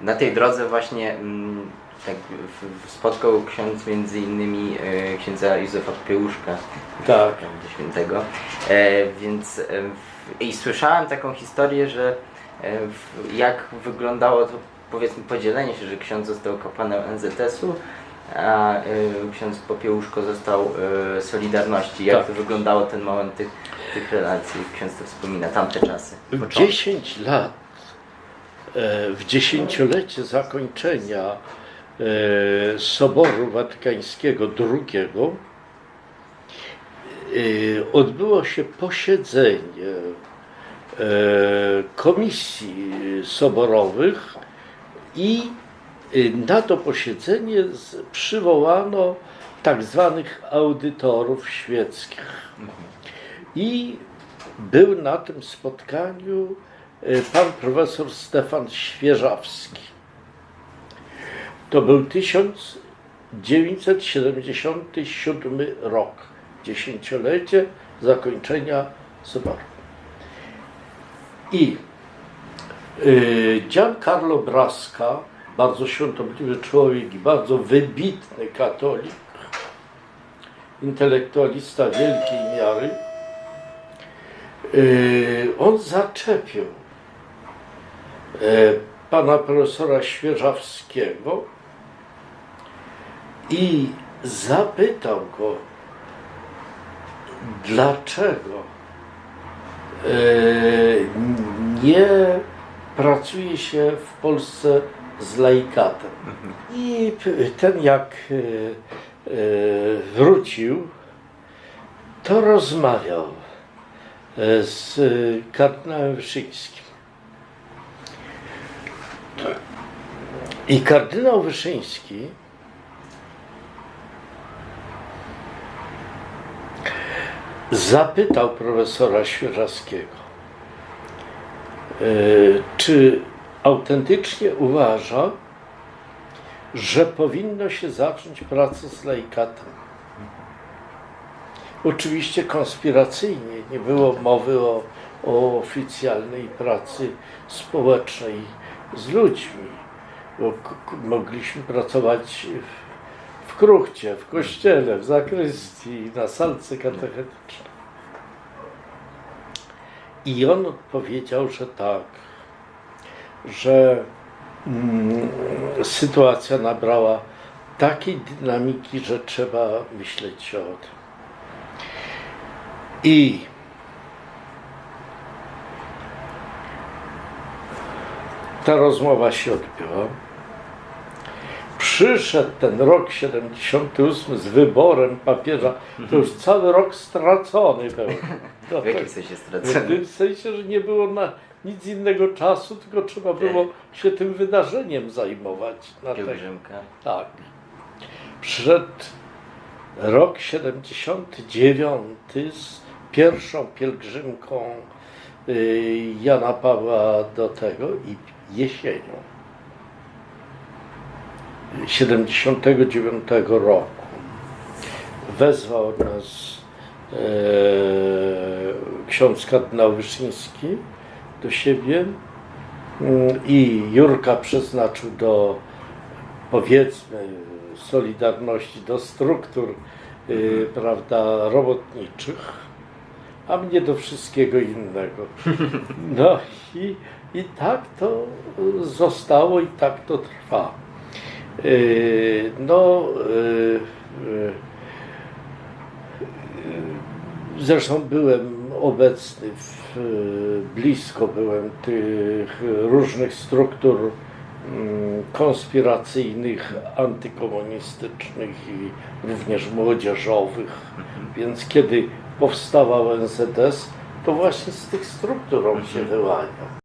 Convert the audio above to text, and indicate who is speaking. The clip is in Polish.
Speaker 1: Na tej drodze właśnie mm, tak spotkał ksiądz między innymi e, księdza Józefa Popiełuszka,
Speaker 2: Tak.
Speaker 1: świętego. E, więc e, i słyszałem taką historię, że jak wyglądało to powiedzmy podzielenie się, że ksiądz został kapłanem NZS-u, a ksiądz Popiełuszko został Solidarności. Jak
Speaker 2: Tak.
Speaker 1: to wyglądało ten moment tych, tych relacji? Ksiądz to wspomina, tamte czasy.
Speaker 2: W
Speaker 1: początki.
Speaker 2: 10 lat, w dziesięciolecie zakończenia e, Soboru Watykańskiego II e, odbyło się posiedzenie e, komisji soborowych i e, na to posiedzenie przywołano tak zwanych audytorów świeckich. I był na tym spotkaniu e, pan profesor Stefan Świeżawski. To był 1977 rok, dziesięciolecie zakończenia Soboru. I y, Giancarlo Brasca, bardzo świątobliwy człowiek i bardzo wybitny katolik, intelektualista wielkiej miary, Yy, on zaczepił pana profesora Świeżawskiego i zapytał go, dlaczego e, nie pracuje się w Polsce z laikatem. I ten jak e, e, wrócił, to rozmawiał e, z e, kardynałem Wyszyńskim. I kardynał Wyszyński zapytał profesora Świeżawskiego, e, czy autentycznie uważa, że powinno się zacząć pracę z laikatem. Oczywiście konspiracyjnie, nie było mowy o, o oficjalnej pracy społecznej z ludźmi, bo mogliśmy pracować w, w kruchcie, w kościele, w zakrystii, na salce katechetycznej. I on odpowiedział, że tak, że mm, sytuacja nabrała takiej dynamiki, że trzeba myśleć o tym. I ta rozmowa się odbyła. Przyszedł ten rok 78 z wyborem papieża. To już cały rok stracony był. No
Speaker 1: W jakim sensie
Speaker 2: W
Speaker 1: stracony?
Speaker 2: tym sensie, że nie było na nic innego czasu, tylko trzeba było się tym wydarzeniem zajmować. Na
Speaker 1: Pielgrzymka.
Speaker 2: tak. Przyszedł rok 79 z pierwszą pielgrzymką Jana Pawła do tego i jesienią 79 roku. Wezwał nas e, ksiądz kardynał Wyszyński do siebie mm, i Jurka przeznaczył do powiedzmy Solidarności, do struktur y, prawda, robotniczych, a mnie do wszystkiego innego. No i, i tak to zostało i tak to trwa. Y, No, y, y, Zresztą byłem obecny, w, blisko byłem tych różnych struktur konspiracyjnych, antykomunistycznych i również młodzieżowych. Więc kiedy powstawał NZS, to właśnie z tych struktur on się wyłaniał.